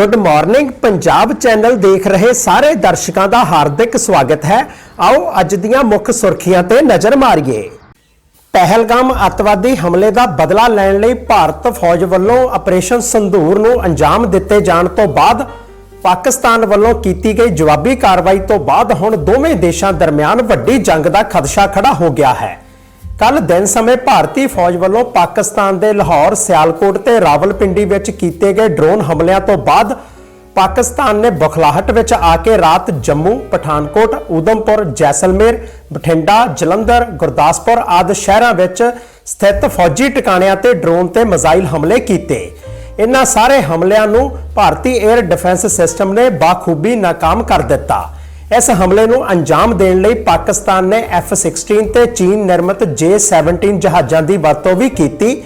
Good morning Punjab channel ਦੇਖ ਰਹੇ ਸਾਰੇ ਦਰਸ਼ਕਾਂ ਦਾ ਹਾਰਦਿਕ ਸਵਾਗਤ ਹੈ। ਆਓ ਅੱਜ ਦੀਆਂ ਮੁੱਖ ਸੁਰਖੀਆਂ ਤੇ ਨਜ਼ਰ ਮਾਰੀਏ। ਪਹਿਲਗਾਮ ਅੱਤਵਾਦੀ ਹਮਲੇ ਦਾ ਬਦਲਾ ਲੈਣ ਲਈ ਭਾਰਤ ਫੌਜ ਵੱਲੋਂ ਆਪਰੇਸ਼ਨ ਸੰਧੂਰ ਨੂੰ ਅੰਜਾਮ ਦਿੱਤੇ ਜਾਣ ਤੋਂ ਬਾਅਦ ਪਾਕਿਸਤਾਨ ਵੱਲੋਂ ਕੀਤੀ ਗਈ ਜਵਾਬੀ ਕਾਰਵਾਈ ਤੋਂ ਬਾਅਦ ਹੁਣ ਦੋਵੇਂ ਦੇਸ਼ਾਂ ਦਰਮਿਆਨ ਵੱਡੀ ਜੰਗ ਦਾ ਖਦਸ਼ਾ ਖੜਾ ਹੋ ਗਿਆ ਹੈ। ਕੱਲ ਦਿਨ ਸਮੇਂ ਭਾਰਤੀ ਫੌਜ ਵੱਲੋਂ ਪਾਕਿਸਤਾਨ ਦੇ ਲਾਹੌਰ, ਸਿਆਲਕੋਟ ਤੇ ਰਾਵਲਪਿੰਡੀ ਵਿੱਚ ਕੀਤੇ ਗਏ ਡਰੋਨ ਹਮਲਿਆਂ ਤੋਂ ਬਾਅਦ ਪਾਕਿਸਤਾਨ ਨੇ ਬਖਲਾਹਟ ਵਿੱਚ ਆ ਕੇ ਰਾਤ ਜੰਮੂ, ਪਠਾਨਕੋਟ, ਉਦਮਪੁਰ, ਜੈਸਲਮੇਰ, ਬਠਿੰਡਾ, ਜਲੰਧਰ, ਗੁਰਦਾਸਪੁਰ ਆਦਿ ਸ਼ਹਿਰਾਂ ਵਿੱਚ ਸਥਿਤ ਫੌਜੀ ਟਿਕਾਣਿਆਂ ਤੇ ਡਰੋਨ ਤੇ ਮਿਜ਼ਾਈਲ ਹਮਲੇ ਕੀਤੇ। ਇਨ੍ਹਾਂ ਸਾਰੇ ਹਮਲਿਆਂ ਨੂੰ ਭਾਰਤੀ 에ਅਰ ਡਿਫੈਂਸ ਸਿਸਟਮ ਨੇ ਬਾਖੂਬੀ ਨਾਕਾਮ ਕਰ ਦਿੱਤਾ। ਇਸ ਹਮਲੇ ਨੂੰ ਅੰਜਾਮ ਦੇਣ ਲਈ ਪਾਕਿਸਤਾਨ ਨੇ F-16 ਤੇ ਚੀਨ ਨਿਰਮਿਤ J-17 ਜਹਾਜ਼ਾਂ ਦੀ ਵਰਤੋਂ ਵੀ ਕੀਤੀ।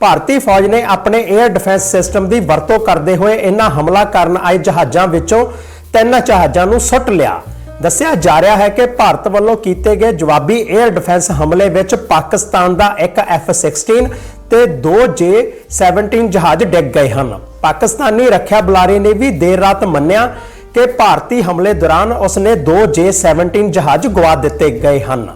ਭਾਰਤੀ ਫੌਜ ਨੇ ਆਪਣੇ 에ਅਰ ਡਿਫੈਂਸ ਸਿਸਟਮ ਦੀ ਵਰਤੋਂ ਕਰਦੇ ਹੋਏ ਇਨ੍ਹਾਂ ਹਮਲਾ ਕਰਨ ਆਏ ਜਹਾਜ਼ਾਂ ਵਿੱਚੋਂ ਤਿੰਨ ਜਹਾਜ਼ਾਂ ਨੂੰ ਸੁੱਟ ਲਿਆ। ਦੱਸਿਆ ਜਾ ਰਿਹਾ ਹੈ ਕਿ ਭਾਰਤ ਵੱਲੋਂ ਕੀਤੇ ਗਏ ਜਵਾਬੀ 에ਅਰ ਡਿਫੈਂਸ ਹਮਲੇ ਵਿੱਚ ਪਾਕਿਸਤਾਨ ਦਾ ਇੱਕ F-16 ਤੇ ਦੋ J-17 ਜਹਾਜ਼ ਡਿੱਗ ਗਏ ਹਨ। ਪਾਕਿਸਤਾਨੀ ਰੱਖਿਆ ਬੁਲਾਰੇ ਨੇ ਵੀ ਦੇਰ ਰਾਤ ਮੰਨਿਆ ਕਿ ਭਾਰਤੀ ਹਮਲੇ ਦੌਰਾਨ ਉਸਨੇ ਦੋ J-17 ਜਹਾਜ਼ ਗਵਾ ਦਿੱਤੇ ਗਏ ਹਨ।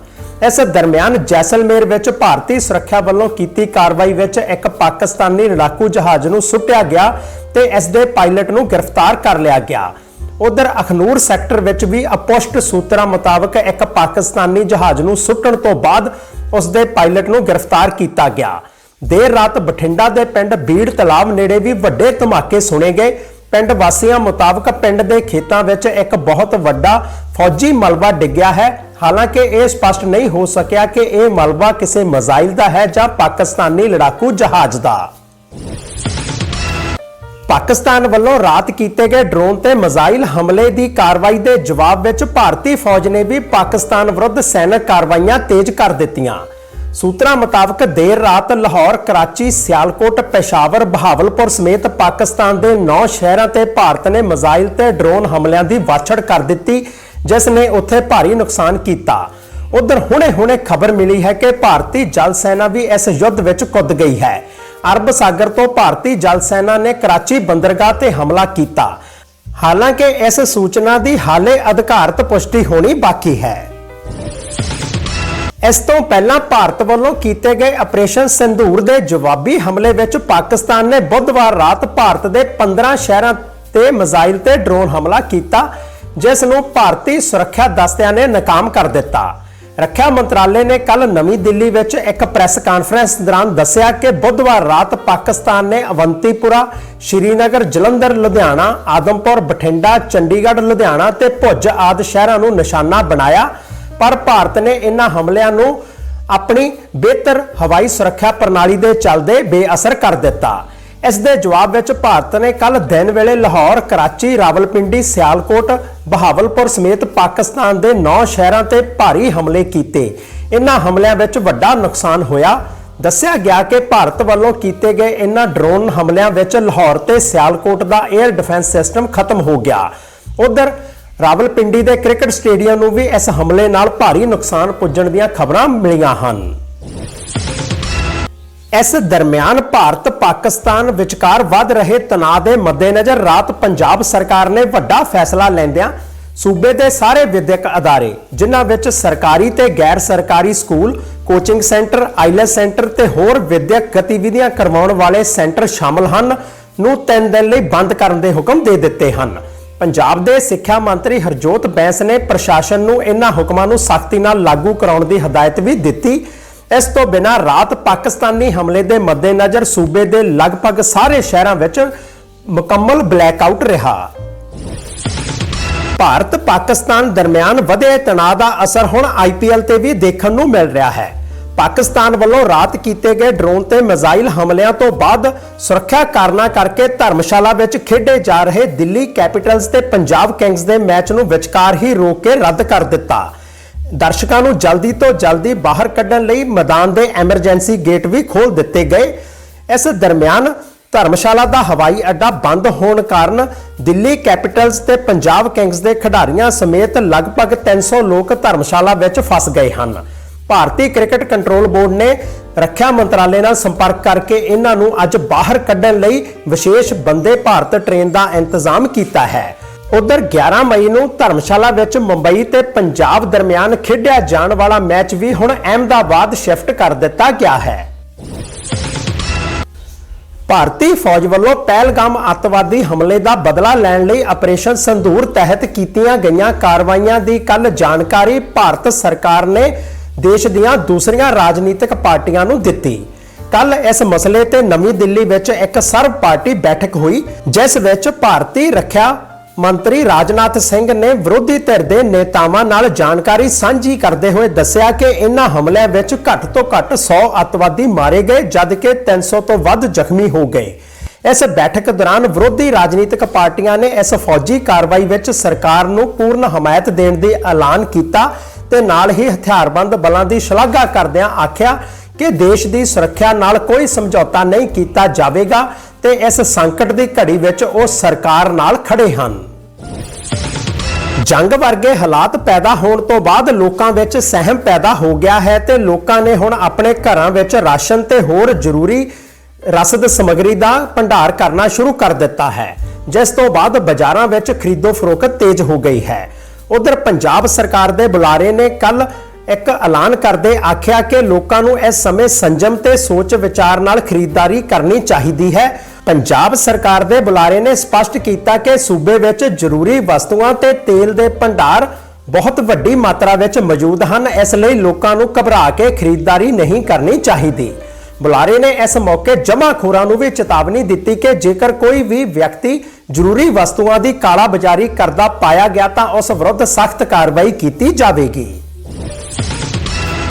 ਇਸ ਦਰਮਿਆਨ ਜੈਸਲਮੇਰ ਵਿੱਚ ਭਾਰਤੀ ਸੁਰੱਖਿਆ ਵੱਲੋਂ ਕੀਤੀ ਕਾਰਵਾਈ ਵਿੱਚ ਇੱਕ ਪਾਕਿਸਤਾਨੀ ਲੜਾਕੂ ਜਹਾਜ਼ ਨੂੰ ਸੁੱਟਿਆ ਗਿਆ ਤੇ ਇਸ ਦੇ ਪਾਇਲਟ ਨੂੰ ਗ੍ਰਿਫਤਾਰ ਕਰ ਲਿਆ ਗਿਆ। ਉਧਰ ਅਖਨੂਰ ਸੈਕਟਰ ਵਿੱਚ ਵੀ ਅਪੋਸਟ ਸੂਤਰਾਂ ਮੁਤਾਬਕ ਇੱਕ ਪਾਕਿਸਤਾਨੀ ਜਹਾਜ਼ ਨੂੰ ਸੁੱਟਣ ਤੋਂ ਬਾਅਦ ਉਸ ਦੇ ਪਾਇਲਟ ਨੂੰ ਗ੍ਰਿਫਤਾਰ ਕੀਤਾ ਗਿਆ। ਦੇਰ ਰਾਤ ਬਠਿੰਡਾ ਦੇ ਪਿੰਡ ਬੀੜ ਤਲਾਬ ਨੇੜੇ ਵੀ ਵੱਡੇ ਧਮਾਕੇ ਸੁਣੇ ਗਏ ਪਿੰਡ ਵਾਸੀਆਂ ਮੁਤਾਬਕ ਪਿੰਡ ਦੇ ਖੇਤਾਂ ਵਿੱਚ ਇੱਕ ਬਹੁਤ ਵੱਡਾ ਫੌਜੀ ਮਲਬਾ ਡਿੱਗਿਆ ਹੈ। ਹਾਲਾਂਕਿ ਇਹ ਸਪਸ਼ਟ ਨਹੀਂ ਹੋ ਸਕਿਆ ਕਿ ਇਹ ਮਲਬਾ ਕਿਸੇ ਮਿਜ਼ਾਈਲ ਦਾ ਹੈ ਜਾਂ ਪਾਕਿਸਤਾਨੀ ਲੜਾਕੂ ਜਹਾਜ਼ ਦਾ। ਪਾਕਿਸਤਾਨ ਵੱਲੋਂ ਰਾਤ ਕੀਤੇ ਗਏ ਡਰੋਨ ਤੇ ਮਿਜ਼ਾਈਲ ਹਮਲੇ ਦੀ ਕਾਰਵਾਈ ਦੇ ਜਵਾਬ ਵਿੱਚ ਭਾਰਤੀ ਫੌਜ ਨੇ ਵੀ ਪਾਕਿਸਤਾਨ ਵਿਰੁੱਧ ਸੈਨਿਕ ਕਾਰਵਾਈਆਂ ਤੇਜ਼ ਕਰ ਦਿੱਤੀਆਂ। ਸੂਤਰਾਂ ਮੁਤਾਬਕ ਦੇਰ ਰਾਤ ਲਾਹੌਰ, ਕਰਾਚੀ, ਸਿਆਲਕੋਟ, ਪੇਸ਼ਾਵਰ, ਬਹਾਵਲਪੁਰ ਸਮੇਤ ਪਾਕਿਸਤਾਨ ਦੇ 9 ਸ਼ਹਿਰਾਂ ਤੇ ਭਾਰਤ ਨੇ ਮਿਜ਼ਾਈਲ ਤੇ ਡਰੋਨ ਹਮਲਿਆਂ ਦੀ ਵਾਛੜ ਕਰ ਦਿੱਤੀ, ਜਿਸ ਨੇ ਉੱਥੇ ਭਾਰੀ ਨੁਕਸਾਨ ਕੀਤਾ। ਉਧਰ ਹੁਣੇ-ਹੁਣੇ ਖਬਰ ਮਿਲੀ ਹੈ ਕਿ ਭਾਰਤੀ ਜਲ ਸੈਨਾ ਵੀ ਇਸ ਯੁੱਧ ਵਿੱਚ ਕੁੱਦ ਗਈ ਹੈ। ਅਰਬ ਸਾਗਰ ਤੋਂ ਭਾਰਤੀ ਜਲ ਸੈਨਾ ਨੇ ਕਰਾਚੀ ਬੰਦਰਗਾਹ ਤੇ ਹਮਲਾ ਕੀਤਾ। ਹਾਲਾਂਕਿ ਇਸ ਸੂਚਨਾ ਦੀ ਹਾਲੇ ਅਧਿਕਾਰਤ ਪੁਸ਼ਟੀ ਹੋਣੀ ਬਾਕੀ ਹੈ। ਇਸ ਤੋਂ ਪਹਿਲਾਂ ਭਾਰਤ ਵੱਲੋਂ ਕੀਤੇ ਗਏ ਆਪਰੇਸ਼ਨ ਸੰਧੂਰ ਦੇ ਜਵਾਬੀ ਹਮਲੇ ਵਿੱਚ ਪਾਕਿਸਤਾਨ ਨੇ ਬੁੱਧਵਾਰ ਰਾਤ ਭਾਰਤ ਦੇ 15 ਸ਼ਹਿਰਾਂ ਤੇ ਮਿਜ਼ਾਈਲ ਤੇ ਡਰੋਨ ਹਮਲਾ ਕੀਤਾ, ਜਿਸ ਨੂੰ ਭਾਰਤੀ ਸੁਰੱਖਿਆ ਦਸਤਿਆਂ ਨੇ ਨਾਕਾਮ ਕਰ ਦਿੱਤਾ। ਰੱਖਿਆ ਮੰਤਰਾਲੇ ਨੇ ਕੱਲ ਨਵੀਂ ਦਿੱਲੀ ਵਿੱਚ ਇੱਕ ਪ੍ਰੈਸ ਕਾਨਫਰੰਸ ਦੌਰਾਨ ਦੱਸਿਆ ਕਿ ਬੁੱਧਵਾਰ ਰਾਤ ਪਾਕਿਸਤਾਨ ਨੇ ਅਵੰਤੀਪੁਰਾ, ਸ਼੍ਰੀਨਗਰ, ਜਲੰਧਰ, ਲੁਧਿਆਣਾ, ਆਦਮਪੁਰ, ਬਠਿੰਡਾ, ਚੰਡੀਗੜ੍ਹ, ਲੁਧਿਆਣਾ ਤੇ ਭੁੱਜ ਆਦਿ ਸ਼ਹਿਰਾਂ ਨੂੰ ਨਿਸ਼ਾਨਾ ਬਣਾਇਆ। ਪਰ ਭਾਰਤ ਨੇ ਇਹਨਾਂ ਹਮਲਿਆਂ ਨੂੰ ਆਪਣੀ ਬਿਹਤਰ ਹਵਾਈ ਸੁਰੱਖਿਆ ਪ੍ਰਣਾਲੀ ਦੇ ਚੱਲਦੇ ਬੇਅਸਰ ਕਰ ਦਿੱਤਾ। ਇਸ ਦੇ ਜਵਾਬ ਵਿੱਚ ਭਾਰਤ ਨੇ ਕੱਲ ਦਿਨ ਵੇਲੇ ਲਾਹੌਰ, ਕਰਾਚੀ, ਰਾਵਲਪਿੰਡੀ, ਸਿਆਲਕੋਟ, ਬਹਾਵਲਪੁਰ ਸਮੇਤ ਪਾਕਿਸਤਾਨ ਦੇ 9 ਸ਼ਹਿਰਾਂ ਤੇ ਭਾਰੀ ਹਮਲੇ ਕੀਤੇ। ਇਨ੍ਹਾਂ ਹਮਲਿਆਂ ਵਿੱਚ ਵੱਡਾ ਨੁਕਸਾਨ ਹੋਇਆ। ਦੱਸਿਆ ਗਿਆ ਕਿ ਭਾਰਤ ਵੱਲੋਂ ਕੀਤੇ ਗਏ ਇਨ੍ਹਾਂ ਡਰੋਨ ਹਮਲਿਆਂ ਵਿੱਚ ਲਾਹੌਰ ਤੇ ਸਿਆਲਕੋਟ ਦਾ 에ਅਰ ਡਿਫੈਂਸ ਸਿਸਟਮ ਖਤਮ ਹੋ ਗਿਆ। ਉਧਰ ਰਾਵਲਪਿੰਡੀ ਦੇ ਕ੍ਰਿਕਟ ਸਟੇਡੀਅਮ ਨੂੰ ਵੀ ਇਸ ਹਮਲੇ ਨਾਲ ਭਾਰੀ ਨੁਕਸਾਨ ਪੁੱਜਣ ਦੀਆਂ ਖਬਰਾਂ ਮਿਲੀਆਂ ਹਨ। ਇਸ ਦਰਮਿਆਨ ਭਾਰਤ ਪਾਕਿਸਤਾਨ ਵਿਚਕਾਰ ਵੱਧ ਰਹੇ ਤਣਾਅ ਦੇ ਮੱਦੇਨਜ਼ਰ ਰਾਤ ਪੰਜਾਬ ਸਰਕਾਰ ਨੇ ਵੱਡਾ ਫੈਸਲਾ ਲੈਂਦਿਆਂ ਸੂਬੇ ਦੇ ਸਾਰੇ ਵਿਦਿਅਕ ਅਦਾਰੇ, ਜਿਨ੍ਹਾਂ ਵਿੱਚ ਸਰਕਾਰੀ ਤੇ ਗੈਰ ਸਰਕਾਰੀ school, coaching centre IELTS centre ਤੇ ਹੋਰ ਵਿਦਿਅਕ ਗਤੀਵਿਧੀਆਂ ਕਰਵਾਉਣ ਵਾਲੇ ਸੈਂਟਰ ਸ਼ਾਮਲ ਹਨ, ਨੂੰ 3 ਦਿਨ ਲਈ ਬੰਦ ਕਰਨ ਦੇ ਹੁਕਮ ਦੇ ਦਿੱਤੇ ਹਨ। ਪੰਜਾਬ ਦੇ ਸਿੱਖਿਆ ਮੰਤਰੀ ਹਰਜੋਤ ਬੈਂਸ ਨੇ ਪ੍ਰਸ਼ਾਸਨ ਨੂੰ ਇਹਨਾਂ ਹੁਕਮਾਂ ਨੂੰ ਸਖਤੀ ਨਾਲ ਲਾਗੂ ਕਰਾਉਣ ਦੀ ਹਦਾਇਤ ਵੀ ਦਿੱਤੀ। ਇਸ ਤੋਂ ਬਿਨਾਂ ਰਾਤ ਪਾਕਿਸਤਾਨੀ ਹਮਲੇ ਦੇ ਮੱਦੇਨਜ਼ਰ ਸੂਬੇ ਦੇ ਲਗਭਗ ਸਾਰੇ ਸ਼ਹਿਰਾਂ ਵਿੱਚ ਮੁਕੰਮਲ ਬਲੈਕਆਊਟ ਰਿਹਾ। ਭਾਰਤ ਪਾਕਿਸਤਾਨ ਦਰਮਿਆਨ ਵਧੇ ਤਣਾਅ ਦਾ ਅਸਰ ਹੁਣ ਆਈਪੀਐਲ ਤੇ ਵੀ ਦੇਖਣ ਨੂੰ ਮਿਲ ਰਿਹਾ ਹੈ। ਪਾਕਿਸਤਾਨ ਵੱਲੋਂ ਰਾਤ ਕੀਤੇ ਗਏ ਡਰੋਨ ਤੇ ਮਿਜ਼ਾਈਲ ਹਮਲਿਆਂ ਤੋਂ ਬਾਅਦ ਸੁਰੱਖਿਆ ਕਾਰਨਾਂ ਕਰਕੇ ਧਰਮਸ਼ਾਲਾ ਵਿੱਚ ਖੇਡੇ ਜਾ ਰਹੇ ਦਿੱਲੀ ਕੈਪੀਟਲਸ ਤੇ ਪੰਜਾਬ ਕਿੰਗਸ ਦੇ ਮੈਚ ਨੂੰ ਵਿਚਕਾਰ ਹੀ ਰੋਕ ਕੇ ਰੱਦ ਕਰ ਦਿੱਤਾ। ਦਰਸ਼ਕਾਂ ਨੂੰ ਜਲਦੀ ਤੋਂ ਜਲਦੀ ਬਾਹਰ ਕੱਢਣ ਲਈ ਮੈਦਾਨ ਦੇ ਐਮਰਜੈਂਸੀ ਗੇਟ ਵੀ ਖੋਲ ਦਿੱਤੇ ਗਏ। ਇਸ ਦਰਮਿਆਨ ਧਰਮਸ਼ਾਲਾ ਦਾ ਹਵਾਈ ਅੱਡਾ ਬੰਦ ਹੋਣ ਕਾਰਨ ਦਿੱਲੀ ਕੈਪੀਟਲਸ ਤੇ ਪੰਜਾਬ ਕਿੰਗਸ ਦੇ ਖਿਡਾਰੀਆਂ ਸਮੇਤ ਲਗਭਗ 300 ਲੋਕ ਧਰਮਸ਼ਾਲਾ ਵਿੱਚ ਫਸ ਗਏ ਹਨ। ਭਾਰਤੀ ਕ੍ਰਿਕਟ ਕੰਟਰੋਲ ਬੋਰਡ ਨੇ ਰੱਖਿਆ ਮੰਤਰਾਲੇ ਨਾਲ ਸੰਪਰਕ ਕਰਕੇ ਇਹਨਾਂ ਨੂੰ ਅੱਜ ਬਾਹਰ ਕੱਢਣ ਲਈ ਵਿਸ਼ੇਸ਼ ਬੰਦੇ ਭਾਰਤ ਟ੍ਰੇਨ ਦਾ ਇੰਤਜ਼ਾਮ ਕੀਤਾ ਹੈ। ਉਧਰ 11 ਮਈ ਨੂੰ ਧਰਮਸ਼ਾਲਾ ਵਿੱਚ ਮੁੰਬਈ ਤੇ ਪੰਜਾਬ ਦਰਮਿਆਨ ਖੇਡਿਆ ਜਾਣ ਵਾਲਾ ਮੈਚ ਵੀ ਹੁਣ ਅਹਿਮਦਾਬਾਦ ਸ਼ਿਫਟ ਕਰ ਦਿੱਤਾ ਗਿਆ ਹੈ। ਭਾਰਤੀ ਫੌਜ ਵੱਲੋਂ ਪਹਿਲਗਾਮ ਅੱਤਵਾਦੀ ਹਮਲੇ ਦਾ ਬਦਲਾ ਲੈਣ ਲਈ ਆਪਰੇਸ਼ਨ ਸੰਧੂਰ ਤਹਿਤ ਕੀਤੀਆਂ ਗਈਆਂ ਕਾਰਵਾਈਆਂ ਦੀ ਕੱਲ ਜਾਣਕਾਰੀ ਭਾਰਤ ਸਰਕਾਰ ਨੇ ਦੇਸ਼ ਦੀਆਂ ਦੂਸਰੀਆਂ ਰਾਜਨੀਤਿਕ ਪਾਰਟੀਆਂ ਨੂੰ ਦਿੱਤੀ। ਕੱਲ ਇਸ ਮਸਲੇ ਤੇ ਨਵੀਂ ਦਿੱਲੀ ਵਿੱਚ ਇੱਕ ਸਰਵ ਪਾਰਟੀ ਬੈਠਕ ਹੋਈ, ਜਿਸ ਵਿੱਚ ਭਾਰਤੀ ਰੱਖਿਆ ਮੰਤਰੀ ਰਾਜਨਾਥ ਸਿੰਘ ਨੇ ਵਿਰੋਧੀ ਧਿਰ ਦੇ ਨੇਤਾਵਾਂ ਨਾਲ ਜਾਣਕਾਰੀ ਸਾਂਝੀ ਕਰਦੇ ਹੋਏ ਦੱਸਿਆ ਕਿ ਇਨ੍ਹਾਂ ਹਮਲਿਆਂ ਵਿੱਚ ਘੱਟ ਤੋਂ ਘੱਟ 100 ਅੱਤਵਾਦੀ ਮਾਰੇ ਗਏ, ਜਦਕਿ 300 ਤੋਂ ਵੱਧ ਜ਼ਖਮੀ ਹੋ ਗਏ। ਇਸ ਬੈਠਕ ਦੌਰਾਨ ਵਿਰੋਧੀ ਰਾਜਨੀਤਿਕ ਪਾਰਟੀਆਂ ਨੇ ਇਸ ਫੌਜੀ ਕਾਰਵਾਈ ਵਿੱਚ ਸਰਕਾਰ ਨੂੰ ਪੂਰਨ ਹਮਾਇਤ ਦੇਣ ਦੀ ਐਲਾਨ ਕੀਤਾ ਤੇ ਨਾਲ ਹੀ ਹਥਿਆਰਬੰਦ ਬਲਾਂ ਦੀ ਸ਼ਲਾਘਾ ਕਰਦਿਆਂ ਆਖਿਆ ਕਿ ਦੇਸ਼ ਦੀ ਸੁਰੱਖਿਆ ਨਾਲ ਕੋਈ ਸਮਝੌਤਾ ਨਹੀਂ ਕੀਤਾ ਜਾਵੇਗਾ ਤੇ ਇਸ ਸੰਕਟ ਦੀ ਘੜੀ ਵਿੱਚ ਉਹ ਸਰਕਾਰ ਨਾਲ ਖੜੇ ਹਨ। ਜੰਗ ਵਰਗੇ ਹਾਲਾਤ ਪੈਦਾ ਹੋਣ ਤੋਂ ਬਾਅਦ ਲੋਕਾਂ ਵਿੱਚ ਸਹਿਮ ਪੈਦਾ ਹੋ ਗਿਆ ਹੈ ਤੇ ਲੋਕਾਂ ਨੇ ਹੁਣ ਆਪਣੇ ਘਰਾਂ ਵਿੱਚ ਰਾਸ਼ਨ ਤੇ ਹੋਰ ਜ਼ਰੂਰੀ ਰਸਦ ਸਮੱਗਰੀ ਦਾ ਭੰਡਾਰ ਕਰਨਾ ਸ਼ੁਰੂ ਕਰ ਦਿੱਤਾ ਹੈ, ਜਿਸ ਤੋਂ ਬਾਅਦ ਬਾਜ਼ਾਰਾਂ ਵਿੱਚ ਖਰੀਦੋ ਫਰੋਖਤ ਤੇਜ਼ ਹੋ ਗਈ ਹੈ। ਉਧਰ ਪੰਜਾਬ ਸਰਕਾਰ ਦੇ ਬੁਲਾਰੇ ਨੇ ਕੱਲ ਇੱਕ ਐਲਾਨ ਕਰਦੇ ਆਖਿਆ ਕਿ ਲੋਕਾਂ ਨੂੰ ਇਸ ਸਮੇਂ ਸੰਜਮ ਤੇ ਸੋਚ ਵਿਚਾਰ ਨਾਲ ਖਰੀਦਦਾਰੀ ਕਰਨੀ ਚਾਹੀਦੀ ਹੈ। ਪੰਜਾਬ ਸਰਕਾਰ ਦੇ ਬੁਲਾਰੇ ਨੇ ਸਪਸ਼ਟ ਕੀਤਾ ਕਿ ਸੂਬੇ ਵਿੱਚ ਜ਼ਰੂਰੀ ਵਸਤੂਆਂ ਤੇ ਤੇਲ ਦੇ ਭੰਡਾਰ ਬਹੁਤ ਵੱਡੀ ਮਾਤਰਾ ਵਿੱਚ ਮੌਜੂਦ ਹਨ। ਇਸ ਲਈ ਲੋਕਾਂ ਨੂੰ ਘਬਰਾ ਕੇ ਖਰੀਦਦਾਰੀ ਨਹੀਂ ਕਰਨੀ ਚਾਹੀਦੀ। ਬੁਲਾਰੇ ਨੇ ਇਸ ਮੌਕੇ ਜਮਾਖੋਰਾਂ ਨੂੰ ਵੀ ਚੇਤਾਵਨੀ ਦਿੱਤੀ ਕਿ ਜੇਕਰ ਕੋਈ ਵੀ ਵਿਅਕਤੀ ਜ਼ਰੂਰੀ ਵਸਤੂਆਂ ਦੀ ਕਾਲਾ ਬਾਜ਼ਾਰੀ ਕਰਦਾ ਪਾਇਆ ਗਿਆ ਤਾਂ ਉਸ ਵਿਰੁੱਧ ਸਖਤ ਕਾਰਵਾਈ ਕੀਤੀ ਜਾਵੇਗੀ।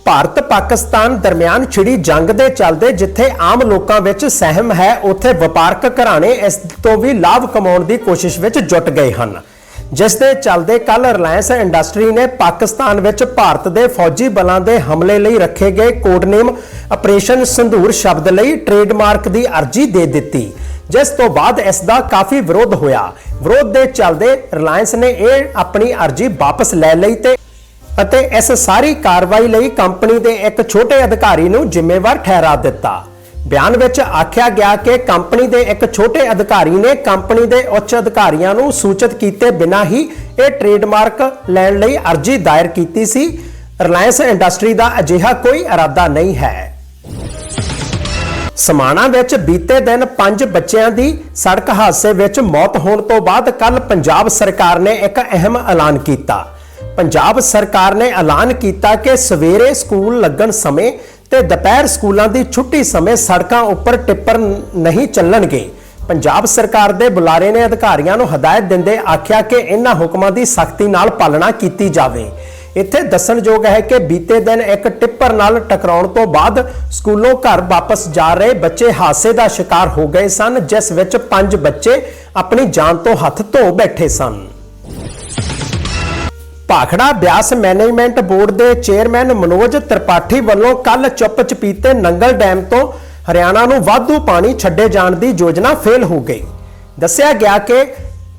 ਭਾਰਤ ਪਾਕਿਸਤਾਨ ਦਰਮਿਆਨ ਛਿੜੀ ਜੰਗ ਦੇ ਚੱਲਦੇ ਜਿੱਥੇ ਆਮ ਲੋਕਾਂ ਵਿੱਚ ਸਹਿਮ ਹੈ, ਉੱਥੇ ਵਪਾਰਕ ਘਰਾਣੇ ਇਸ ਤੋਂ ਵੀ ਲਾਭ ਕਮਾਉਣ ਦੀ ਕੋਸ਼ਿਸ਼ ਵਿੱਚ ਜੁਟ ਗਏ ਹਨ। ਜਿਸ ਦੇ ਚੱਲਦੇ ਕੱਲ ਰਿਲਾਇੰਸ ਇੰਡਸਟਰੀ ਨੇ ਪਾਕਿਸਤਾਨ ਵਿੱਚ ਭਾਰਤ ਦੇ ਫੌਜੀ ਬਲਾਂ ਦੇ ਹਮਲੇ ਲਈ ਰੱਖੇ ਗਏ ਕੋਡਨੇਮ ਆਪਰੇਸ਼ਨ ਸੰਧੂਰ ਸ਼ਬਦ ਲਈ ਟ੍ਰੇਡਮਾਰਕ ਦੀ ਅਰਜ਼ੀ ਦੇ ਦਿੱਤੀ। ਜਿਸ ਤੋਂ ਬਾਅਦ ਇਸ ਦਾ ਕਾਫੀ ਵਿਰੋਧ ਹੋਇਆ। ਵਿਰੋਧ ਦੇ ਚੱਲਦੇ ਰਿਲਾਇੰਸ ਨੇ ਇਹ ਆਪਣੀ ਅਰਜ਼ੀ ਵਾਪਸ ਲੈ ਲਈ ਤੇ ਅਤੇ ਇਸ ਸਾਰੀ ਕਾਰਵਾਈ ਲਈ ਕੰਪਨੀ ਦੇ ਇੱਕ ਛੋਟੇ ਅਧਿਕਾਰੀ ਨੂੰ ਜ਼ਿੰਮੇਵਾਰ ਠਹਿਰਾ ਦਿੱਤਾ। ਬਿਆਨ ਵਿੱਚ ਆਖਿਆ ਗਿਆ ਕਿ ਕੰਪਨੀ ਦੇ ਇੱਕ ਛੋਟੇ ਅਧਿਕਾਰੀ ਨੇ ਕੰਪਨੀ ਦੇ ਉੱਚ ਅਧਿਕਾਰੀਆਂ ਨੂੰ ਸੂਚਿਤ ਕੀਤੇ ਬਿਨਾਂ ਹੀ ਇਹ ਟ੍ਰੇਡਮਾਰਕ ਲੈਣ ਲਈ ਅਰਜ਼ੀ ਦਾਇਰ ਕੀਤੀ ਸੀ। ਰਿਲਾਇੰਸ ਇੰਡਸਟਰੀ ਦਾ ਅਜਿਹਾ ਕੋਈ ਇਰਾਦਾ ਨਹੀਂ ਹੈ। ਸਮਾਣਾ ਵਿੱਚ ਬੀਤੇ ਦਿਨ ਪੰਜ ਬੱਚਿਆਂ ਦੀ ਸੜਕ ਹਾਦਸੇ ਵਿੱਚ ਮੌਤ ਹੋਣ ਤੋਂ ਬਾਅਦ ਕੱਲ ਪੰਜਾਬ ਸਰਕਾਰ ਨੇ ਇੱਕ ਅਹਿਮ ਐਲਾਨ ਕੀਤਾ। ਪੰਜਾਬ ਸਰਕਾਰ ਨੇ ਐਲਾਨ ਕੀਤਾ ਕਿ ਸਵੇਰੇ ਸਕੂਲ ਲੱਗਣ ਸਮੇਂ ਤੇ ਦੁਪਹਿਰ ਸਕੂਲਾਂ ਦੀ ਛੁੱਟੀ ਸਮੇਂ ਸੜਕਾਂ ਉੱਪਰ ਟਿੱਪਰ ਨਹੀਂ ਚੱਲਣਗੇ। ਪੰਜਾਬ ਸਰਕਾਰ ਦੇ ਬੁਲਾਰੇ ਨੇ ਅਧਿਕਾਰੀਆਂ ਨੂੰ ਹਦਾਇਤ ਦਿੰਦੇ ਆਖਿਆ ਕਿ ਇਹਨਾਂ ਹੁਕਮਾਂ ਦੀ ਸਖਤੀ ਨਾਲ ਪਾਲਣਾ ਕੀਤੀ ਜਾਵੇ। ਇੱਥੇ ਦੱਸਣਯੋਗ ਹੈ ਕਿ ਬੀਤੇ ਦਿਨ ਇੱਕ ਟਿੱਪਰ ਨਾਲ ਟਕਰਾਉਣ ਤੋਂ ਬਾਅਦ ਸਕੂਲੋਂ ਘਰ ਵਾਪਸ ਜਾ ਰਹੇ ਬੱਚੇ ਹਾਦਸੇ ਦਾ ਸ਼ਿਕਾਰ ਹੋ ਗਏ ਸਨ, ਜਿਸ ਵਿੱਚ ਪੰਜ ਬੱਚੇ ਆਪਣੀ ਜਾਨ ਤੋਂ ਹੱਥ ਧੋ ਬੈਠੇ ਸਨ। ਭਾਖੜਾ ਬਿਆਸ ਮੈਨੇਜਮੈਂਟ ਬੋਰਡ ਦੇ ਚੇਅਰਮੈਨ ਮਨੋਜ ਤ੍ਰਿਪਾਠੀ ਵੱਲੋਂ ਕੱਲ ਚੁੱਪ ਚਪੀਤੇ ਨੰਗਲ ਡੈਮ ਤੋਂ ਹਰਿਆਣਾ ਨੂੰ ਵਾਧੂ ਪਾਣੀ ਛੱਡੇ ਜਾਣ ਦੀ ਯੋਜਨਾ ਫੇਲ ਹੋ ਗਈ। ਦੱਸਿਆ ਗਿਆ ਕਿ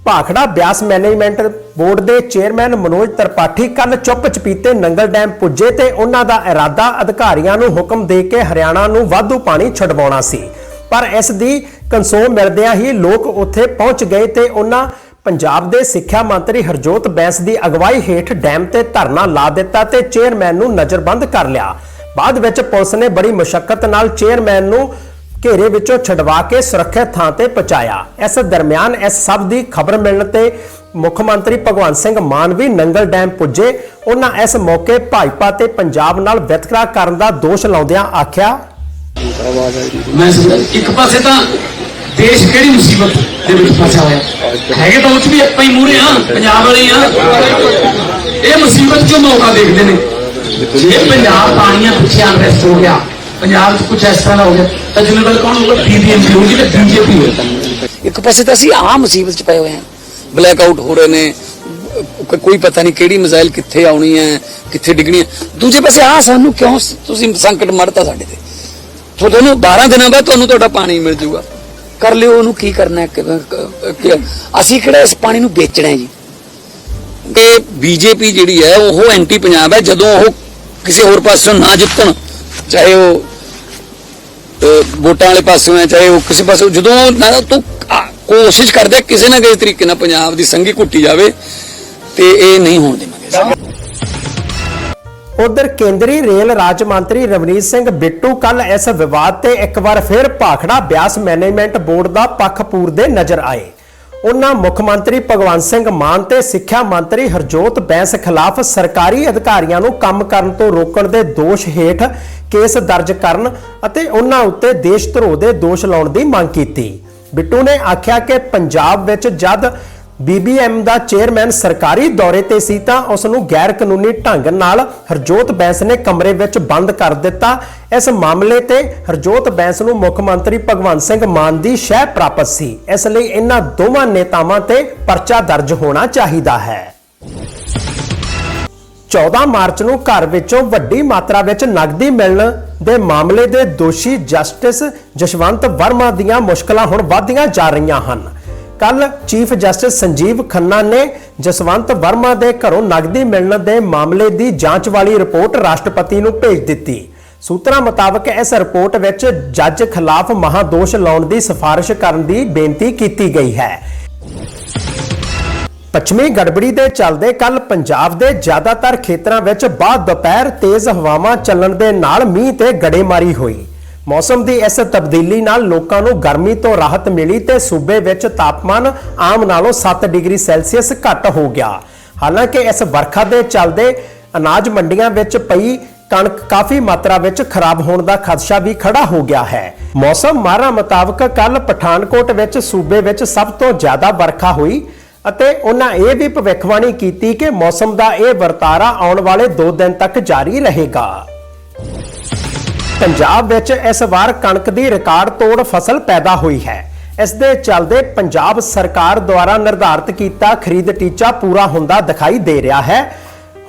ਭਾਖੜਾ ਬਿਆਸ ਮੈਨੇਜਮੈਂਟ ਬੋਰਡ ਦੇ ਚੇਅਰਮੈਨ ਮਨੋਜ ਤ੍ਰਿਪਾਠੀ ਕੱਲ ਚੁੱਪ ਚਪੀਤੇ ਨੰਗਲ ਡੈਮ ਪੁੱਜੇ ਤੇ ਉਹਨਾਂ ਦਾ ਇਰਾਦਾ ਅਧਿਕਾਰੀਆਂ ਨੂੰ ਹੁਕਮ ਦੇ ਕੇ ਹਰਿਆਣਾ ਨੂੰ ਵਾਧੂ ਪਾਣੀ ਛਡਵਾਉਣਾ ਸੀ। ਪਰ ਇਸ ਦੀ ਕਨਸੋਲ ਮਿਲਦਿਆਂ ਹੀ ਲੋਕ ਉੱਥੇ ਪਹੁੰਚ ਗਏ ਤੇ ਉਹਨਾਂ ਪੰਜਾਬ ਦੇ ਸਿੱਖਿਆ ਮੰਤਰੀ ਹਰਜੋਤ ਬੈਂਸ ਦੀ ਅਗਵਾਈ ਹੇਠ ਡੈਮ ਤੇ ਧਰਨਾ ਲਾ ਦਿੱਤਾ ਤੇ ਚੇਅਰਮੈਨ ਨੂੰ ਨਜ਼ਰਬੰਦ ਕਰ ਲਿਆ। ਬਾਅਦ ਵਿੱਚ ਪੁਲਿਸ ਨੇ ਬੜੀ ਮੁਸ਼ਕਲ ਨਾਲ ਚੇਅਰਮੈਨ ਨੂੰ ਘੇਰੇ ਵਿੱਚੋਂ ਛਡਵਾ ਕੇ ਸੁਰੱਖਿਅਤ ਥਾਂ ਤੇ ਪਹੁੰਚਾਇਆ। ਇਸ ਦਰਮਿਆਨ ਇਸ ਸਭ ਦੀ ਖਬਰ ਮਿਲਣ ਤੇ ਮੁੱਖ ਮੰਤਰੀ ਭਗਵੰਤ ਸਿੰਘ ਮਾਨ ਵੀ ਨੰਗਲ ਡੈਮ ਪੁੱਜੇ। ਉਹਨਾਂ ਇਸ ਮੌਕੇ ਭਾਜਪਾ ਤੇ ਪੰਜਾਬ ਨਾਲ ਵਿਤਕਰਾ ਕਰਨ ਦਾ ਦੋਸ਼ ਲਾਉਂਦਿਆਂ ਆਖਿਆ, ਮੈਂ ਇੱਕ ਪਾਸੇ ਤਾਂ ਦੇਸ਼ ਕਿਹੜੀ ਮੁਸੀਬਤ ਦੇ ਵਿੱਚ ਫਸਿਆ ਹੋਇਆ ਹੈਗੇ ਤਾਂ ਉਹ ਵੀ ਆਪਾਂ ਹੀ ਮੂਰੇ ਆ ਪੰਜਾਬ ਵਾਲੇ ਆ ਇਹ ਮੁਸੀਬਤ ਚੋਂ ਮੌਕਾ ਦੇਖਦੇ ਨੇ। ਜੇ ਪੰਜਾਬ ਪਾਣੀਆਂ ਪਿੱਛੇ ਅਨਰੈਸਟ ਹੋ ਗਿਆ ਪੰਜਾਬ 'ਚ ਕੁਝ ਇਸ ਤਰ੍ਹਾਂ ਦਾ ਹੋ ਗਿਆ, ਤਾਂ ਜ਼ਿੰਮੇਵਾਰ ਕੌਣ ਹੋਊਗਾ? ਬੀਬੀਐਮਪੀ ਹੋਊਗੀ ਤੇ ਬੀਜੇਪੀ ਹੋਊਗੀ। ਇੱਕ ਪਾਸੇ ਤਾਂ ਅਸੀਂ ਆਹ ਮੁਸੀਬਤ ਚ ਪਏ ਹੋਏ ਹਾਂ। ਬਲੈਕ ਆਊਟ ਹੋ ਰਹੇ ਨੇ। ਕੋਈ ਪਤਾ ਨਹੀਂ ਕਿਹੜੀ ਮਿਜ਼ਾਈਲ ਕਿੱਥੇ ਆਉਣੀ ਹੈ, ਕਿੱਥੇ ਡਿੱਗਣੀ ਹੈ। ਦੂਜੇ ਪਾਸੇ ਆਹ ਸਾਨੂੰ ਕਿਉਂ ਤੁਸੀਂ ਸੰਕਟ ਮੜਤਾ ਸਾਡੇ ਤੇ? ਤੁਹਾਨੂੰ 12 ਦਿਨਾਂ ਬਾਅਦ ਤੁਹਾਨੂੰ ਤੁਹਾਡਾ ਪਾਣੀ ਮਿਲ ਜਾਊਗਾ। ਕਰ ਲਿਓ ਉਹਨੂੰ ਕੀ ਕਰਨਾ ਅਸੀਂ ਕਿਹੜਾ ਇਸ ਪਾਣੀ ਨੂੰ ਵੇਚਣਾ ਹੈ ਜੀ? ਇਹ ਬੀਜੇਪੀ ਜਿਹੜੀ ਹੈ, ਉਹ ਐਂਟੀ ਪੰਜਾਬ ਹੈ। ਜਦੋਂ ਉਹ ਕਿਸੇ ਹੋਰ ਪਾਸੋਂ ਨਾ ਜਿੱਤਣ, ਚਾਹੇ ਉਹ ਵੋਟਾਂ ਵਾਲੇ ਪਾਸੋਂ ਹੈ, ਚਾਹੇ ਉਹ ਕਿਸੇ ਪਾਸੋਂ ਜਦੋਂ ਨਾ ਤੂੰ ਕੋਸ਼ਿਸ਼ ਕਰਦੇ ਕਿਸੇ ਨਾ ਕਿਸੇ ਤਰੀਕੇ ਨਾਲ ਪੰਜਾਬ ਦੀ ਸੰਗੀ ਘੁੱਟੀ ਜਾਵੇ ਤੇ ਇਹ ਨਹੀਂ ਹੋਣ ਦੇਵਾਂਗੇ। ਉਧਰ ਕੇਂਦਰੀ ਰੇਲ ਰਾਜ ਮੰਤਰੀ ਰਵਨੀਤ ਸਿੰਘ ਬਿੱਟੂ ਕੱਲ ਇਸ ਵਿਵਾਦ ਤੇ ਇੱਕ ਵਾਰ ਫਿਰ ਭਾਖੜਾ ਬਿਆਸ ਮੈਨੇਜਮੈਂਟ ਬੋਰਡ ਦਾ ਪੱਖ ਪੂਰਦੇ ਨਜ਼ਰ ਆਏ। ਉਹਨਾਂ ਮੁੱਖ ਮੰਤਰੀ ਭਗਵੰਤ ਸਿੰਘ ਮਾਨ ਤੇ ਸਿੱਖਿਆ ਮੰਤਰੀ ਹਰਜੋਤ ਬੈਂਸ ਖਿਲਾਫ ਸਰਕਾਰੀ ਅਧਿਕਾਰੀਆਂ ਨੂੰ ਕੰਮ ਕਰਨ ਤੋਂ ਰੋਕਣ ਦੇ ਦੋਸ਼ ਹੇਠ ਕੇਸ ਦਰਜ ਕਰਨ ਅਤੇ ਉਹਨਾਂ ਉੱਤੇ ਦੇਸ਼ ਧਰੋਹ ਦੇ ਦੋਸ਼ ਲਾਉਣ ਦੀ ਮੰਗ ਕੀਤੀ। ਬਿੱਟੂ ਨੇ ਆਖਿਆ ਕਿ ਪੰਜਾਬ ਵਿੱਚ ਜਦ ਬੀਬੀਐਮ ਦਾ ਚੇਅਰਮੈਨ ਸਰਕਾਰੀ ਦੌਰੇ ਤੇ ਸੀ ਤਾਂ ਉਸ ਨੂੰ ਗੈਰ ਕਾਨੂੰਨੀ ਢੰਗ ਨਾਲ ਹਰਜੋਤ ਬੈਂਸ ਨੇ ਕਮਰੇ ਵਿੱਚ ਬੰਦ ਕਰ ਦਿੱਤਾ। ਇਸ ਮਾਮਲੇ ਤੇ ਹਰਜੋਤ ਬੈਂਸ ਨੂੰ ਮੁੱਖ ਮੰਤਰੀ ਭਗਵੰਤ ਸਿੰਘ ਮਾਨ ਦੀ ਸ਼ਹਿ ਪ੍ਰਾਪਤ ਸੀ। ਇਸ ਲਈ ਇਹਨਾਂ ਦੋਵਾਂ ਨੇਤਾਵਾਂ ਤੇ ਪਰਚਾ ਦਰਜ ਹੋਣਾ ਚਾਹੀਦਾ ਹੈ। 14 ਮਾਰਚ ਨੂੰ ਘਰ ਵਿੱਚੋਂ ਵੱਡੀ ਮਾਤਰਾ ਵਿੱਚ ਨਕਦੀ ਮਿਲਣ ਦੇ ਮਾਮਲੇ ਦੇ ਦੋਸ਼ੀ ਜਸਟਿਸ ਜਸ਼ਵੰਤ ਵਰਮਾ ਦੀਆਂ ਮੁਸ਼ਕਲਾਂ ਹੁਣ ਵਧਦੀਆਂ ਜਾ ਰਹੀਆਂ ਹਨ। ਕੱਲ ਚੀਫ ਜਸਟਿਸ ਸੰਜੀਵ ਖੰਨਾ ਨੇ ਜਸਵੰਤ ਵਰਮਾ ਦੇ ਘਰੋਂ ਨਕਦੀ ਮਿਲਣ ਦੇ ਮਾਮਲੇ ਦੀ ਜਾਂਚ ਵਾਲੀ ਰਿਪੋਰਟ ਰਾਸ਼ਟਰਪਤੀ ਨੂੰ ਭੇਜ ਦਿੱਤੀ। ਸੂਤਰਾਂ ਮੁਤਾਬਕ ਇਸ ਰਿਪੋਰਟ ਵਿੱਚ ਜੱਜ ਖਿਲਾਫ ਮਹਾਦੋਸ਼ ਲਾਉਣ ਦੀ ਸਿਫਾਰਿਸ਼ ਕਰਨ ਦੀ ਬੇਨਤੀ ਕੀਤੀ ਗਈ ਹੈ। ਪੱਛਮੀ ਗੜਬੜੀ ਦੇ ਚੱਲਦੇ ਕੱਲ ਪੰਜਾਬ ਦੇ ਜ਼ਿਆਦਾਤਰ ਖੇਤਰਾਂ ਵਿੱਚ ਬਾਅਦ ਦੁਪਹਿਰ ਤੇਜ਼ ਹਵਾਵਾਂ ਚੱਲਣ ਦੇ ਨਾਲ ਮੀਂਹ ਤੇ ਗੜੇਮਾਰੀ ਹੋਈ। ਮੌਸਮ ਦੀ ਇਸ ਤਬਦੀਲੀ ਨਾਲ ਲੋਕਾਂ ਨੂੰ ਗਰਮੀ ਤੋਂ ਰਾਹਤ ਮਿਲੀ ਤੇ ਸੂਬੇ ਵਿੱਚ ਤਾਪਮਾਨ ਆਮ ਨਾਲੋਂ 7 ਡਿਗਰੀ ਸੈਲਸੀਅਸ ਘੱਟ ਹੋ ਗਿਆ। ਹਾਲਾਂਕਿ ਇਸ ਵਰਖਾ ਦੇ ਚੱਲਦੇ ਅਨਾਜ ਮੰਡੀਆਂ ਵਿੱਚ ਪਈ ਕਣਕ ਕਾਫੀ ਮਾਤਰਾ ਵਿੱਚ ਖਰਾਬ ਹੋਣ ਦਾ ਖਦਸ਼ਾ ਵੀ ਖੜਾ ਹੋ ਗਿਆ ਹੈ। ਮੌਸਮ ਮਾਹਰਾਂ ਮੁਤਾਬਕ ਕੱਲ ਪਠਾਨਕੋਟ ਵਿੱਚ ਸੂਬੇ ਵਿੱਚ ਸਭ ਤੋਂ ਜ਼ਿਆਦਾ ਵਰਖਾ ਹੋਈ ਅਤੇ ਉਹਨਾਂ ਇਹ ਵੀ ਭਵਿੱਖਬਾਣੀ ਕੀਤੀ ਕਿ ਮੌਸਮ ਦਾ ਇਹ ਵਰਤਾਰਾ ਆਉਣ ਵਾਲੇ 2 ਦਿਨ ਤੱਕ ਜਾਰੀ ਰਹੇਗਾ। ਪੰਜਾਬ ਵਿੱਚ ਇਸ ਵਾਰ ਕਣਕ ਦੀ ਰਿਕਾਰਡ ਤੋੜ ਫਸਲ ਪੈਦਾ ਹੋਈ ਹੈ। ਇਸ ਦੇ ਚੱਲਦੇ ਪੰਜਾਬ ਸਰਕਾਰ ਦੁਆਰਾ ਨਿਰਧਾਰਿਤ ਕੀਤਾ ਖਰੀਦ ਟੀਚਾ ਪੂਰਾ ਹੁੰਦਾ ਦਿਖਾਈ ਦੇ ਰਿਹਾ ਹੈ।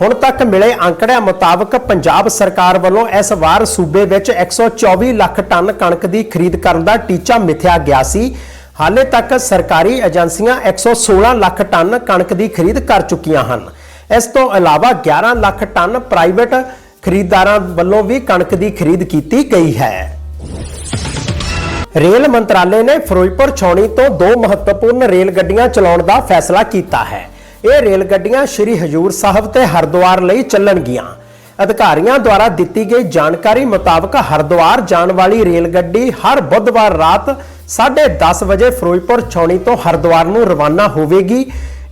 ਹੁਣ ਤੱਕ ਮਿਲੇ ਅੰਕੜਿਆਂ ਮੁਤਾਬਕ ਪੰਜਾਬ ਸਰਕਾਰ ਵੱਲੋਂ ਇਸ ਵਾਰ ਸੂਬੇ ਵਿੱਚ 124 ਲੱਖ ਟਨ ਕਣਕ ਦੀ ਖਰੀਦ ਕਰਨ ਦਾ ਟੀਚਾ ਮਿਥਿਆ ਗਿਆ ਸੀ। ਹਾਲੇ ਤੱਕ ਸਰਕਾਰੀ ਏਜੰਸੀਆਂ 116 ਲੱਖ ਟਨ ਕਣਕ ਦੀ ਖਰੀਦ ਕਰ ਚੁੱਕੀਆਂ ਹਨ। ਇਸ ਤੋਂ ਇਲਾਵਾ 11 ਲੱਖ ਟਨ ਪ੍ਰਾਈਵੇਟ ਖਰੀਦਦਾਰਾਂ ਵੱਲੋਂ ਵੀ ਕਣਕ ਦੀ ਖਰੀਦ ਕੀਤੀ ਗਈ ਹੈ। ਰੇਲ ਮੰਤਰਾਲੇ ਨੇ ਫਿਰੋਜ਼ਪੁਰ ਛਾਉਣੀ ਤੋਂ ਦੋ ਮਹੱਤਵਪੂਰਨ ਰੇਲ ਗੱਡੀਆਂ ਚਲਾਉਣ ਦਾ ਫੈਸਲਾ ਕੀਤਾ ਹੈ। ਇਹ ਰੇਲ ਗੱਡੀਆਂ ਸ੍ਰੀ ਹਜੂਰ ਸਾਹਿਬ ਤੇ ਹਰਿਦੁਆਰ ਲਈ ਚੱਲਣਗੀਆਂ। ਅਧਿਕਾਰੀਆਂ ਦੁਆਰਾ ਦਿੱਤੀ ਗਈ ਜਾਣਕਾਰੀ ਮੁਤਾਬਕ ਹਰਿਦੁਆਰ ਜਾਣ ਵਾਲੀ ਰੇਲ ਗੱਡੀ ਹਰ ਬੁੱਧਵਾਰ ਰਾਤ 10:30 ਵਜੇ ਫਿਰੋਜ਼ਪੁਰ ਛਾਉਣੀ ਤੋਂ ਹਰਿਦੁਆਰ ਨੂੰ ਰਵਾਨਾ ਹੋਵੇਗੀ।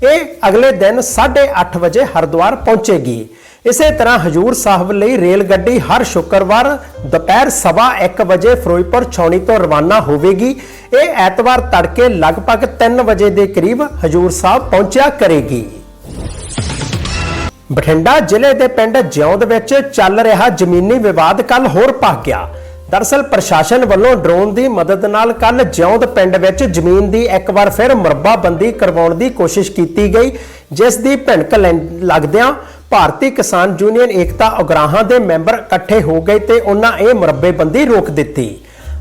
ਇਹ ਅਗਲੇ ਦਿਨ 8:30 ਵਜੇ ਹਰਿਦੁਆਰ ਪਹੁੰਚੇਗੀ। ਇਸੇ ਤਰ੍ਹਾਂ ਹਜੂਰ ਸਾਹਿਬ ਲਈ ਰੇਲ ਗੱਡੀ ਹਰ ਸ਼ੁੱਕਰਵਾਰ ਦੁਪਹਿਰ ਸਵਾ 1 ਵਜੇ ਫਿਰੋਜ਼ਪੁਰ ਛਾਉਣੀ ਤੋਂ ਰਵਾਨਾ ਹੋਵੇਗੀ। ਇਹ ਐਤਵਾਰ ਤੜਕੇ ਲਗਭਗ 3 ਵਜੇ ਦੇ ਕਰੀਬ ਹਜੂਰ ਸਾਹਿਬ ਪਹੁੰਚਿਆ ਕਰੇਗੀ। ਬਠਿੰਡਾ ਜ਼ਿਲ੍ਹੇ ਦੇ ਪਿੰਡ ਜਿਉਂਦ ਵਿੱਚ ਚੱਲ ਰਿਹਾ ਜ਼ਮੀਨੀ ਵਿਵਾਦ ਕੱਲ ਹੋਰ ਭਖ ਗਿਆ। ਦਰਸਲ ਪ੍ਰਸ਼ਾਸਨ ਵੱਲੋਂ ਡਰੋਨ ਦੀ ਮਦਦ ਨਾਲ ਕੱਲ ਜਿਉਂਦ ਪਿੰਡ ਵਿੱਚ ਜ਼ਮੀਨ ਦੀ ਇੱਕ ਵਾਰ ਫਿਰ ਮਰਬਾਬੰਦੀ ਕਰਵਾਉਣ ਦੀ ਕੋਸ਼ਿਸ਼ ਕੀਤੀ ਗਈ, ਜਿਸ ਦੀ ਭਿਣਕ ਲੈਂ- ਲੱਗਦਿਆਂ ਭਾਰਤੀ ਕਿਸਾਨ ਯੂਨੀਅਨ ਏਕਤਾ ਉਗਰਾਹਾਂ ਦੇ ਮੈਂਬਰ ਇਕੱਠੇ ਹੋ ਗਏ ਤੇ ਉਹਨਾਂ ਇਹ ਮੁਰੱਬੇਬੰਦੀ ਰੋਕ ਦਿੱਤੀ।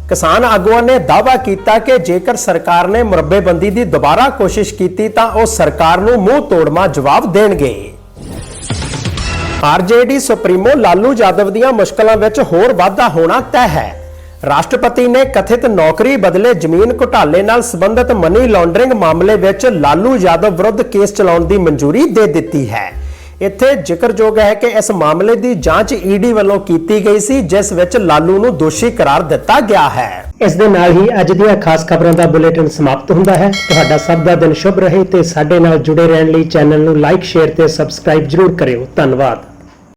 ਕਿਸਾਨ ਆਗੂਆਂ ਨੇ ਦਾਅਵਾ ਕੀਤਾ ਕਿ ਜੇਕਰ ਸਰਕਾਰ ਨੇ ਮੁਰੱਬੇਬੰਦੀ ਦੀ ਦੁਬਾਰਾ ਕੋਸ਼ਿਸ਼ ਕੀਤੀ ਤਾਂ ਉਹ ਸਰਕਾਰ ਨੂੰ ਮੂੰਹ ਤੋੜਮਾ ਜਵਾਬ ਦੇਣਗੇ। ਆਰਜੇਡੀ ਸੁਪਰੀਮੋ ਲਾਲੂ ਯਾਦਵ ਦੀਆਂ ਮੁਸ਼ਕਲਾਂ ਵਿੱਚ ਹੋਰ ਵਾਧਾ ਹੋਣਾ ਤੈਅ ਹੈ। ਰਾਸ਼ਟਰਪਤੀ ਨੇ ਕਥਿਤ ਨੌਕਰੀ ਬਦਲੇ ਜ਼ਮੀਨ ਘੁਟਾਲੇ ਨਾਲ ਸੰਬੰਧਿਤ ਮਨੀ ਲਾਂਡਰਿੰਗ ਮਾਮਲੇ ਵਿੱਚ ਲਾਲੂ ਯਾਦਵ ਵਿਰੁੱਧ ਕੇਸ ਚਲਾਉਣ ਦੀ ਮਨਜ਼ੂਰੀ ਦੇ ਦਿੱਤੀ ਹੈ। ਇੱਥੇ ਜ਼ਿਕਰਯੋਗ ਹੈ ਕਿ ਇਸ ਮਾਮਲੇ ਦੀ ਜਾਂਚ ਈਡੀ ਵੱਲੋਂ ਕੀਤੀ ਗਈ ਸੀ, ਜਿਸ ਵਿੱਚ ਲਾਲੂ ਨੂੰ ਦੋਸ਼ੀ ਕਰਾਰ ਦਿੱਤਾ ਗਿਆ ਹੈ। ਇਸ ਦੇ ਨਾਲ ਹੀ ਅੱਜ ਦੀਆਂ ਖਾਸ ਖਬਰਾਂ ਦਾ ਬੁਲੇਟਿਨ ਸਮਾਪਤ ਹੁੰਦਾ ਹੈ। ਤੁਹਾਡਾ ਸਭ ਦਾ ਦਿਨ ਸ਼ੁਭ ਰਹੇ ਤੇ ਸਾਡੇ ਨਾਲ ਜੁੜੇ ਰਹਿਣ ਲਈ ਚੈਨਲ ਨੂੰ ਲਾਈਕ, ਸ਼ੇਅਰ ਤੇ ਸਬਸਕ੍ਰਾਈਬ ਜਰੂਰ ਕਰਿਓ। ਧੰਨਵਾਦ।